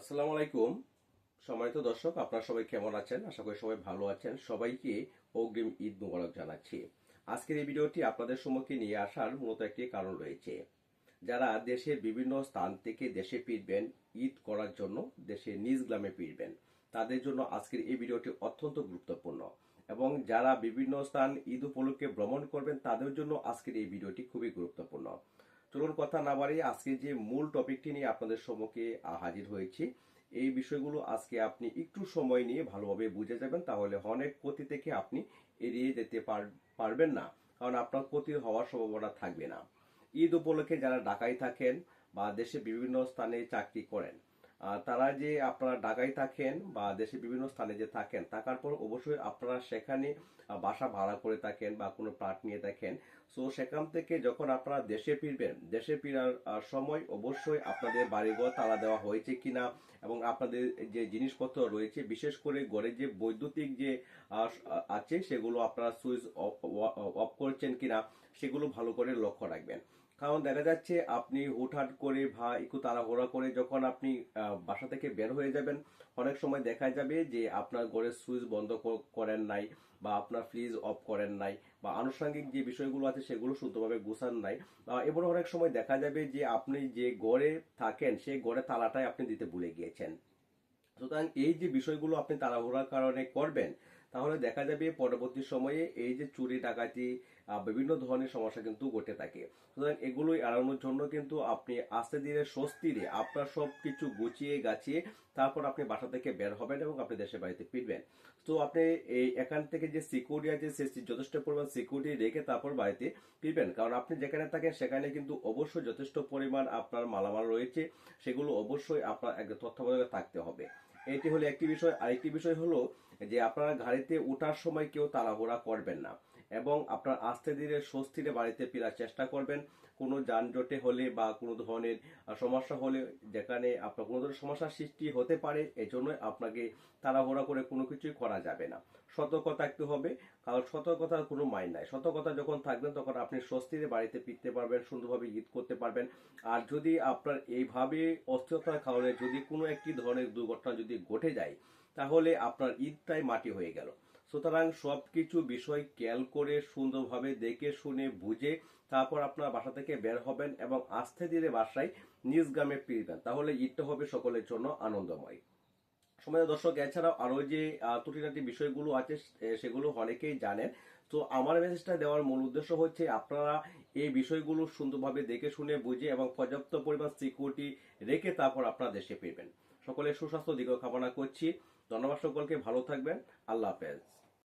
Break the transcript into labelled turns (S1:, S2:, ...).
S1: আসসালামু আলাইকুম। সম্মানিত দর্শক, আপনারা সবাই কেমন আছেন? আশা করি সবাই ভালো আছেন। সবাইকে অগ্রিম ঈদ মোবারক জানাচ্ছি। আজকের এই ভিডিওটি আপনাদের সম্মুখে নিয়ে আসার মূলত একটি কারণ রয়েছে। যারা দেশের বিভিন্ন স্থান থেকে দেশে ফিরবেন, ঈদ করার জন্য দেশে নিজ গ্রামে ফিরবেন, তাদের জন্য আজকের এই ভিডিওটি অত্যন্ত গুরুত্বপূর্ণ। এবং যারা বিভিন্ন স্থান ঈদ উপলক্ষে ভ্রমণ করবেন, তাদের জন্য আজকের এই ভিডিওটি খুবই গুরুত্বপূর্ণ। চলুন কথা না বাড়িয়ে আজকে যে মূল টপিকটি নিয়ে আপনাদের সম্মুখে হাজির হয়েছি, এই বিষয়গুলো আজকে আপনি একটু সময় নিয়ে ভালোভাবে বুঝে যাবেন, তাহলে অনেক ক্ষতি থেকে আপনি এড়িয়ে যেতে পার- পারবেন না, কারণ আপনার ক্ষতি হওয়ার সম্ভাবনা থাকবে না। ঈদ উপলক্ষে যারা ঢাকায় থাকেন বা দেশে বিভিন্ন স্থানে চাকরি করেন তারা যে আপনারা ঢাকায় থাকেন বা দেশে বিভিন্ন স্থানে যে থাকেন, থাকার পর অবশ্যই আপনারা সেখানে বাসা ভাড়া করে থাকেন বা কোনো প্লাট নিয়ে থাকেন। সো সেখান থেকে যখন আপনারা দেশে ফিরবেন, দেশে ফেরার সময় অবশ্যই আপনাদের বাড়িঘর তালা দেওয়া হয়েছে কিনা এবং আপনাদের যে জিনিসপত্র রয়েছে, বিশেষ করে ঘরে যে বৈদ্যুতিক যে আছে সেগুলো আপনারা সুইচ অফ করেছেন কিনা, সেগুলো ভালো করে লক্ষ্য রাখবেন। কারণ দেখা যাচ্ছে আপনি হুটহাট করে বা একটু তাড়াহুড়া করে যখন আপনি বাসা থেকে বের হয়ে যাবেন, অনেক সময় দেখা যাবে যে আপনার ঘরের সুইচ বন্ধ করেন নাই বা আপনার ফ্রিজ অফ করেন নাই বা আনুষঙ্গিক যে বিষয়গুলো আছে সেগুলো শুদ্ধভাবে গুছান নাই। এবং অনেক সময় দেখা যাবে যে আপনি যে ঘরে থাকেন সেই ঘরে তালাটাই আপনি দিতে ভুলে গিয়েছেন। সুতরাং এই যে বিষয়গুলো আপনি তাড়াহুড়ার কারণে করবেন তাহলে দেখা যাবে পরবর্তী সময়ে এই যে চুরি, ডাকাতি বিভিন্ন ধরনের সমস্যা কিন্তু ঘটে থাকে। সুতরাং এগুলো এড়ানোর জন্য কিন্তু আপনি আস্তে ধীরে স্বস্তিরে আপনার সব কিছু গুছিয়ে গাছিয়ে তারপর আপনি বাসা থেকে বের হবেন এবং আপনি দেশের বাড়িতে ফিরবেন। তো আপনি এই এখান থেকে যে সিকিউরিটি আছে, সে যথেষ্ট পরিমাণ সিকিউরিটি রেখে তারপর বাড়িতে ফিরবেন। কারণ আপনি যেখানে থাকেন, সেখানে কিন্তু অবশ্যই যথেষ্ট পরিমাণ আপনার মালামাল রয়েছে। সেগুলো অবশ্যই আপনার একটা তত্ত্বাবধানে থাকতে হবে। এটি হলো একটি বিষয়। আরেকটি বিষয় হলো যে, আপনারা গাড়িতে ওঠার সময় কেউ তাড়াহুড়া করবেন না। এবং আপনার আস্তে ধীরে স্বস্তিরে বাড়িতে ফেরার চেষ্টা করবেন। কোনো যানজটে হলে বা কোনো ধরনের সমস্যা হলে যেখানে আপনার কোনো ধরনের সমস্যার সৃষ্টি হতে পারে এজন্য আপনাকে তাড়াহুড়া করে কোনো কিছুই করা যাবে না। সতর্ক থাকতে হবে, কারণ সতর্কতার কোনো মাইন নাই। সতর্কতা যখন থাকবেন, তখন আপনি স্বস্তিরে বাড়িতে ফিরতে পারবেন, সুন্দরভাবে ঈদ করতে পারবেন। আর যদি আপনার এইভাবে অস্থিরতার কারণে যদি কোনো একটি ধরনের দুর্ঘটনা যদি ঘটে যায়, তাহলে আপনার ঈদটাই মাটি হয়ে গেল। সুতরাং সবকিছু বিষয় খেয়াল করে সুন্দরভাবে দেখে শুনে বুঝে তারপর আপনার বাসা থেকে বের হবেন এবং আস্তে ধীরে বাসায় নিজ গ্রামে ফিরবেন। তাহলে ঈদটা হবে সকলের জন্য আনন্দময়। সময় দর্শক, এছাড়াও আরও যে ত্রুটিনাটি বিষয়গুলো আছে সেগুলো অনেকেই জানেন। তো আমার মেসেজটা দেওয়ার মূল উদ্দেশ্য হচ্ছে আপনারা এই বিষয়গুলো সুন্দরভাবে দেখে শুনে বুঝে এবং পর্যাপ্ত পরিমাণ সিকিউরিটি রেখে তারপর আপনারা দেশে ফিরবেন। সকলের সুস্বাস্থ্য দিকেও কামনা করছি। ধন্যবাদ সকলকে, ভালো থাকবেন। আল্লাহ হাফেজ।